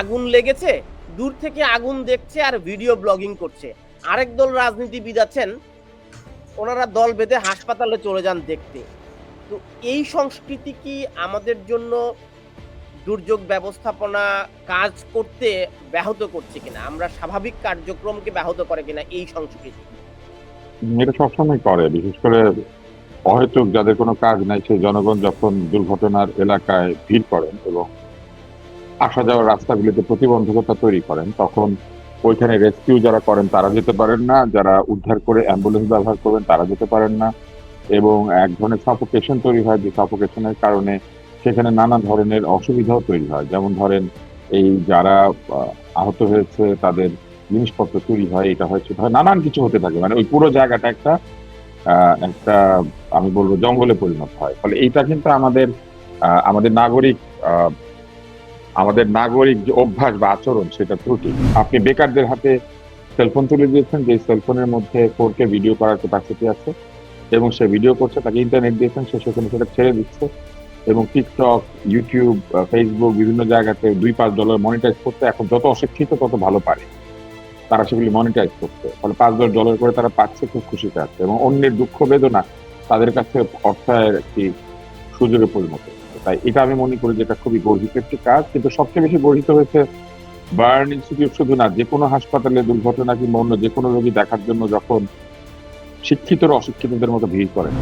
আগুন লেগেছে, দূর থেকে আগুন দেখছে আর ভিডিও ব্লগিং করছে। আরেক দল রাজনীতিবিদ আছেন, ওনারা দল বেঁধে হাসপাতালে চলে যান দেখতে। তো এই সংস্কৃতি কি আমাদের জন্য দুর্যোগ ব্যবস্থাপনা কাজ করতে ব্যাহত করছে কিনা? আমরা স্বাভাবিক কার্যক্রমকে ব্যাহত করে কিনা এই সংস্কৃতি? এটা সবসময় করে, বিশেষ করে অহেতুক যাদের কোনো কাজ নাই, সেই জনগণ যখন দুর্ঘটনার এলাকায় ভিড় করেন এবং আসা যাওয়ার রাস্তাগুলিতে প্রতিবন্ধকতা তৈরি করেন, তখন ওইখানে রেস্কিউ যারা করেন তারা যেতে পারেন না, যারা উদ্ধার করে অ্যাম্বুলেন্স ব্যবহার করবেন তারা যেতে পারেন না, এবং এক ধরনের সাফোকেশন তৈরি হয়, যে সাফোকেশনের কারণে সেখানে নানা ধরনের অসুবিধাও তৈরি হয়। যেমন ধরেন, এই যারা আহত হয়েছে তাদের জিনিসপত্র চুরি হয়, এটা হয়েছে হয়, নানান কিছু হতে থাকে। মানে ওই পুরো জায়গাটা একটা একটা, আমি বলব জঙ্গলে পরিণত হয়। ফলে এইটা কিন্তু আমাদের আমাদের নাগরিক আমাদের নাগরিক যে অভ্যাস বা আচরণ, সেটা ত্রুটি। আপনি বেকারদের হাতে সেলফোন তুলে দিয়েছেন, যে সেলফোনের মধ্যে ফোর কে ভিডিও করার ক্যাপাসিটি আছে এবং সে ভিডিও করছে, তাকে ইন্টারনেট দিয়েছেন, সে সেখানে সেটা ছেড়ে দিচ্ছে এবং টিকটক ইউটিউব ফেসবুক বিভিন্ন জায়গাতে দুই পাঁচ ডলার মনিটাইজ করতে এখন যত অশিক্ষিত তত ভালো পারে। তারা সেগুলি মনিটাইজ করছে। ফলে পাঁচ দশ ডলার করে তারা পাচ্ছে, খুব খুশিতে আছে এবং অন্যের দুঃখ বেদনা তাদের কাছে অর্থায়নের একটি সুযোগে পরিণত তাই এটা আমি মনে করি যে এটা খুবই গর্বিত একটি কাজ। কিন্তু সবচেয়ে বেশি গর্বিত হয়েছে বার্ন ইনস্টিটিউট শুধু না, যে কোনো হাসপাতালে দুর্ঘটনা কিংবা অন্য যে কোনো রোগী দেখার জন্য যখন শিক্ষিতরা অশিক্ষিতদের মতো ভিড় করেন।